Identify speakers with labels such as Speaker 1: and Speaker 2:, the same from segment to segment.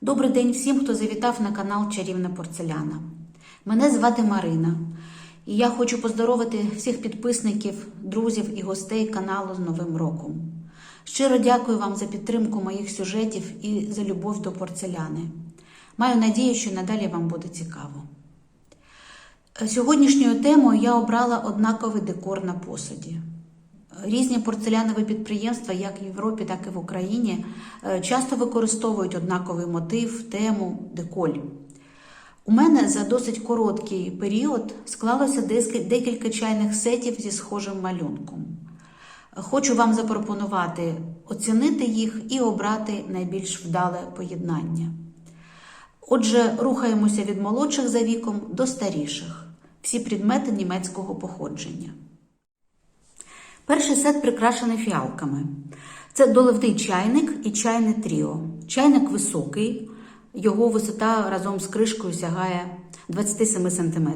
Speaker 1: Добрий день всім, хто завітав на канал Чарівна Порцеляна. Мене звати Марина, і я хочу поздоровити всіх підписників, друзів і гостей каналу з Новим роком. Щиро дякую вам за підтримку моїх сюжетів і за любов до порцеляни. Маю надію, що надалі вам буде цікаво. Сьогоднішньою темою я обрала однаковий декор на посуді. Різні порцелянові підприємства, як в Європі, так і в Україні, е, часто використовують однаковий мотив, тему, деколь. У мене за досить короткий період склалося декілька чайних сетів зі схожим малюнком. Хочу вам запропонувати оцінити їх і обрати найбільш вдале поєднання. Отже, рухаємося від молодших за віком до старіших. Всі предмети німецького походження. Перший сет прикрашений фіалками. Це доливний чайник і чайне тріо. Чайник високий, його висота разом з кришкою сягає 27 см.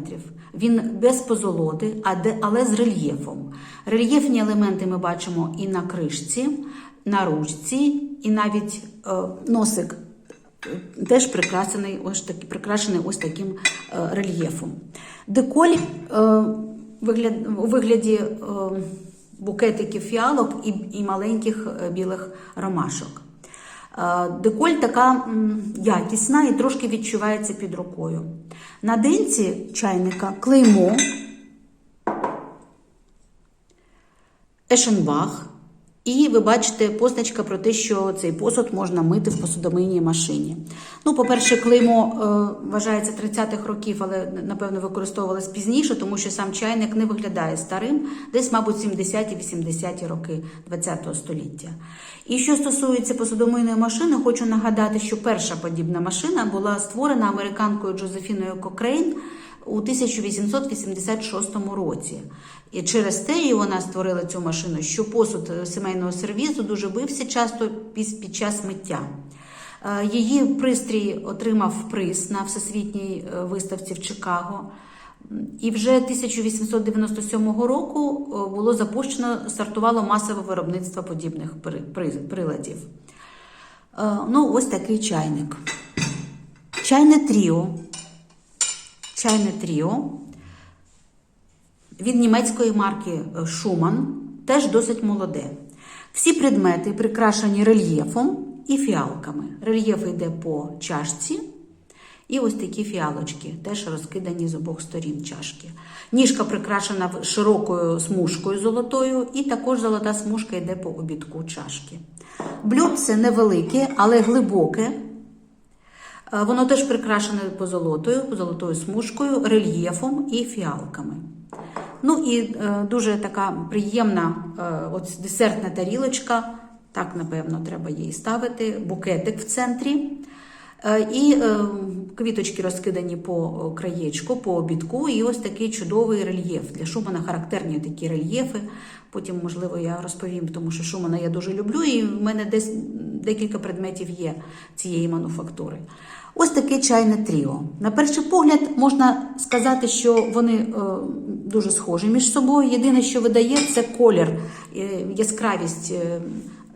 Speaker 1: Він без позолоти, але з рельєфом. Рельєфні елементи ми бачимо і на кришці, на ручці, і навіть е, носик е, теж прикрашений ось, таки, прикрашений ось таким е, рельєфом. Деколь е, вигляд, у вигляді е, букетиків фіалок і, і маленьких е, білих ромашок. Е, Деколь така якісна і трошки відчувається під рукою. На денці чайника клеймо Ешенбах. І ви бачите позначка про те, що цей посуд можна мити в посудомийній машині. Ну, по-перше, клеймо е, вважається 30-х років, але напевно використовувалось пізніше, тому що сам чайник не виглядає старим, десь, мабуть, 70-80-ті роки ХХ століття. І що стосується посудомийної машини, хочу нагадати, що перша подібна машина була створена американкою Джозефіною Кокрейн у 1886 році. І через те і вона створила цю машину, що посуд е, сімейного сервізу дуже бився часто під, час миття. Е, Її пристрій отримав приз на всесвітній е, виставці в Чикаго. І вже 1897 року було запущено, стартувало масове виробництво подібних при- при- приладів. Ну, ось такий чайник. Чайне тріо. Чайне тріо від німецької марки Шуман, теж досить молоде. Всі предмети прикрашені рельєфом і фіалками. Рельєф йде по чашці, і ось такі фіалочки, теж розкидані з обох сторін чашки. Ніжка прикрашена широкою смужкою золотою, і також золота смужка йде по обідку чашки. Блюдце невелике, але глибоке. Воно теж прикрашене позолотою, золотою смужкою, рельєфом і фіалками. Ну і е, дуже така приємна е, от десертна тарілочка. Так, напевно, треба її ставити. Букетик в центрі. Е, і квіточки розкидані по краєчку, по обідку, і ось такий чудовий рельєф. Для Шумана характерні такі рельєфи. Потім, можливо, я розповім, тому що Шумана я дуже люблю, і в мене десь декілька предметів є цієї мануфактури. Ось таке чайне тріо. На перший погляд можна сказати, що вони е, дуже схожі між собою. Єдине, що видає, це колір, е, яскравість е,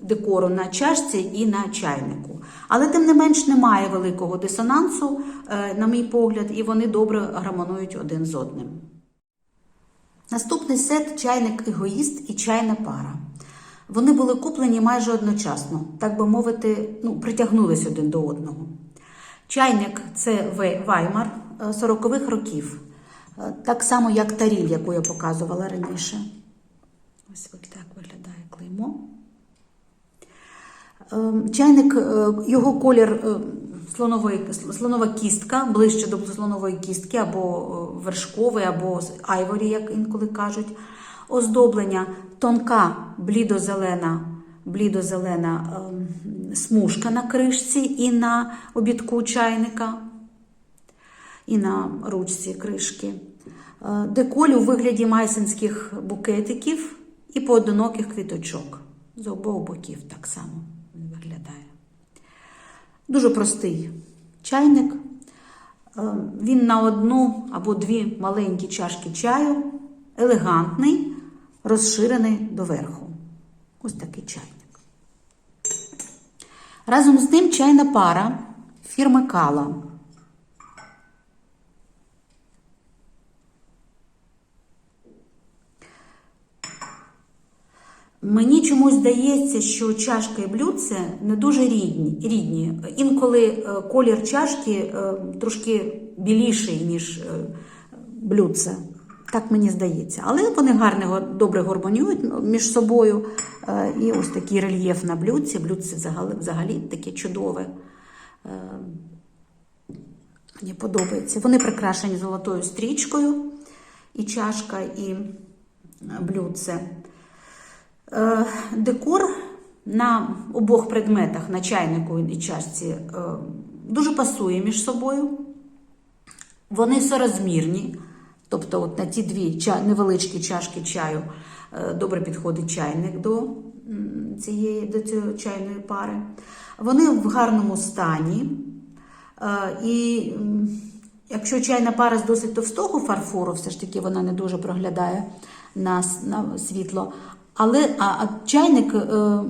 Speaker 1: декору на чашці і на чайнику. Але тим не менш немає великого дисонансу, на мій погляд, і вони добре гармонують один з одним. Наступний сет чайник егоїст і чайна пара. Вони були куплені майже одночасно, так би мовити, ну, притягнулись один до одного. Чайник це Ваймар е, 40-х років, Е, так само, як таріль, яку я показувала раніше. Ось от так виглядає клеймо. Е, Чайник, е, його колір е, слонова кістка, ближче до слонової кістки, або е, вершковий, або айворі, як інколи кажуть. Оздоблення тонка блідозелена, блідозелена е, смужка на кришці і на обідку чайника, і на ручці кришки. Е, Деколь у вигляді майсинських букетиків і поодиноких квіточок. З обох боків так само він виглядає. Дуже простий чайник. Е, Він на одну або дві маленькі чашки чаю, елегантний, розширений доверху. Ось такий чайник. Разом з ним чайна пара фірми Кала. Мені чомусь здається, що чашка і блюдце не дуже рідні. рідні. Інколи е, колір чашки е, трошки біліший, ніж е, блюдце. Так мені здається. Але вони гарно, добре гармонюють між собою. Е, І ось такий рельєф на блюдці. Блюдце взагалі, взагалі таке чудове. Е, Мені подобається. Вони прикрашені золотою стрічкою, і чашка, і е, блюдце. Декор на обох предметах, на чайнику і чашці, дуже пасує між собою. Вони сорозмірні. Тобто, от на ті дві невеличкі чашки чаю е, добре підходить чайник до цієї до цієї чайної пари. Вони в гарному стані. Е, І якщо чайна пара з досить товстого фарфору, все ж таки вона не дуже проглядає на, на світло. Але а, а чайник е,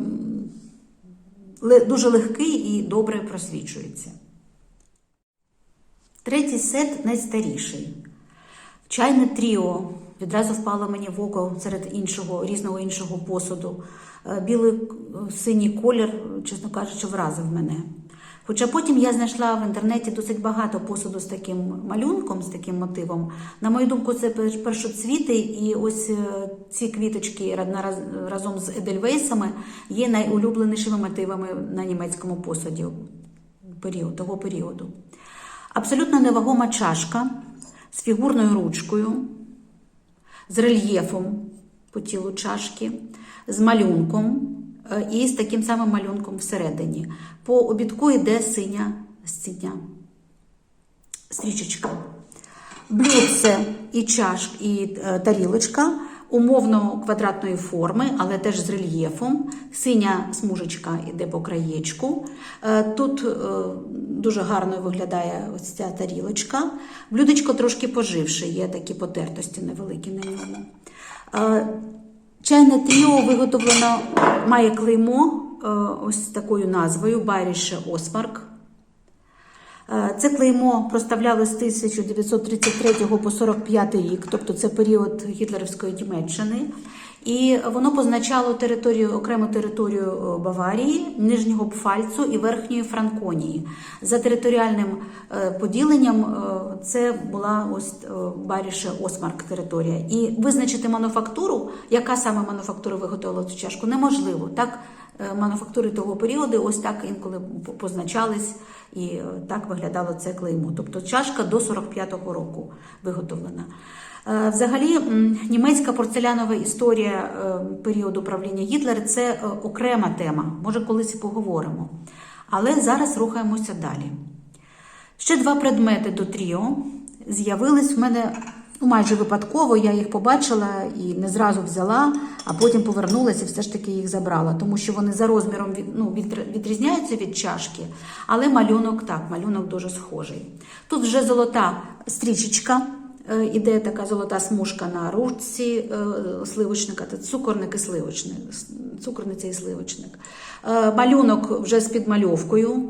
Speaker 1: дуже легкий і добре просвічується. Третій сет найстаріший. Чайне тріо відразу впало мені в око серед іншого, різного іншого посуду. Е, Білий е, синій колір, чесно кажучи, вразив мене. Хоча потім я знайшла в інтернеті досить багато посуду з таким малюнком, з таким мотивом. На мою думку, це пер- першоцвіти, і ось е, ці квіточки разом з Едельвейсами є найулюбленішими мотивами на німецькому посуді того періоду. Абсолютно невагома чашка з фігурною ручкою, з рельєфом по тілу чашки, з малюнком е, і з таким самим малюнком всередині. По обідку йде синя синя стрічечка. Блюдце і чаш, і е, тарілочка умовно квадратної форми, але теж з рельєфом. Синя смужечка йде по краєчку. Е, Тут е, дуже гарно виглядає ось ця тарілочка. Блюдечко трошки поживше, є такі потертості невеликі на ньому. Е, Чайне тріо виготовлено, має клеймо ось такою назвою Байріше Осмарк. Е, Це клеймо проставлялось з 1933 по 45 рік, тобто це період гітлерівської Німеччини. І воно позначало територію, окрему територію е, Баварії, Нижнього Пфальцу і Верхньої Франконії. За територіальним е, поділенням це була ось Баріше Осмарк територія. І визначити мануфактуру, яка саме мануфактура виготовила цю чашку, неможливо. Так мануфактури того періоду ось так інколи позначались, і е, так виглядало це клеймо. Тобто чашка до 45-го року виготовлена. Е, Взагалі, німецька порцелянова історія е, періоду правління Гітлера це е, окрема тема. Може, колись і поговоримо. Але зараз рухаємося далі. Ще два предмети до тріо з'явились в мене ну, майже випадково. Я їх побачила і не зразу взяла, а потім повернулася і все ж таки їх забрала, тому що вони за розміром від, ну, від- відрізняються від чашки, але малюнок так, малюнок дуже схожий. Тут вже золота стрічечка. е, Іде така золота смужка на ручці е, сливочника, це цукорник і сливочник, цукорниця і сливочник. Е, Малюнок вже з підмальовкою,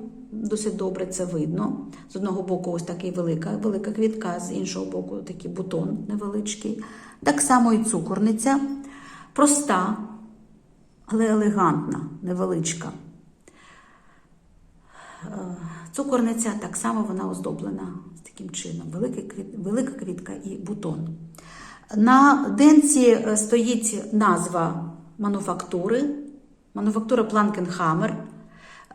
Speaker 1: досить добре це видно. З одного боку, ось такий велика, велика квітка, з іншого боку, такий бутон невеличкий. Так само і цукорниця. Проста, але елегантна, невеличка. Е, Цукорниця так само вона оздоблена таким чином: велика, квітка і бутон. На денці е, стоїть назва мануфактури, мануфактура Планкенхаммер, е,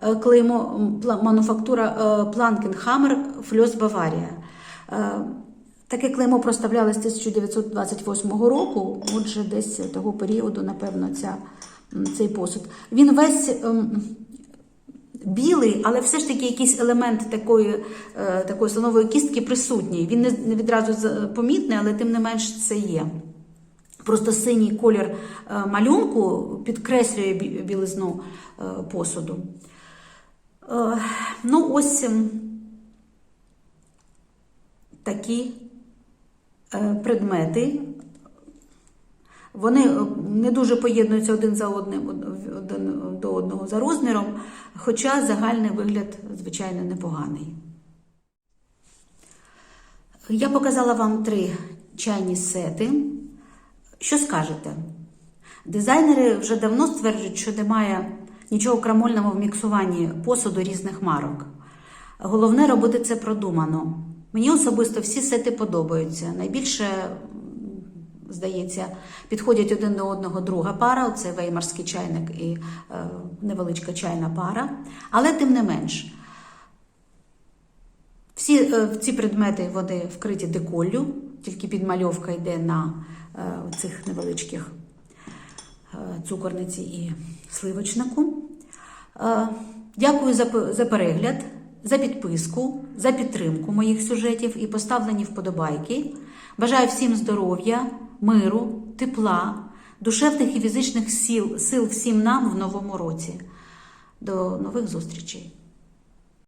Speaker 1: клеймо мануфактура е, Планкенхаммер Фльос Баварія. Е, Таке клеймо проставлялось з 1928 року, отже, десь того періоду, напевно, ця, цей посуд. Він весь ем, білий, але все ж таки якийсь елемент такої, е, такої слонової кістки присутній. Він не, відразу помітний, але тим не менш це є. Просто синій колір е, малюнку підкреслює білизну е, посуду. Е, Ну, ось ем, такі е, предмети Вони е, не дуже поєднуються один за одним один до одного за розміром, хоча загальний вигляд, звичайно, непоганий. Я показала вам три чайні сети. Що скажете? Дизайнери вже давно стверджують, що немає нічого крамольного в міксуванні посуду різних марок. Головне робити це продумано. Мені особисто всі сети подобаються. Найбільше, здається, підходять один до одного друга пара це веймарський чайник і е, невеличка чайна пара. Але тим не менш, всі е, ці предмети вони вкриті деколлю, тільки підмальовка йде на е, цих невеличких цукорниці і сливочнику. Дякую за, за перегляд, за підписку, за підтримку моїх сюжетів і поставлені вподобайки. Бажаю всім здоров'я, миру, тепла, душевних і фізичних сил, сил всім нам в новому році. До нових зустрічей!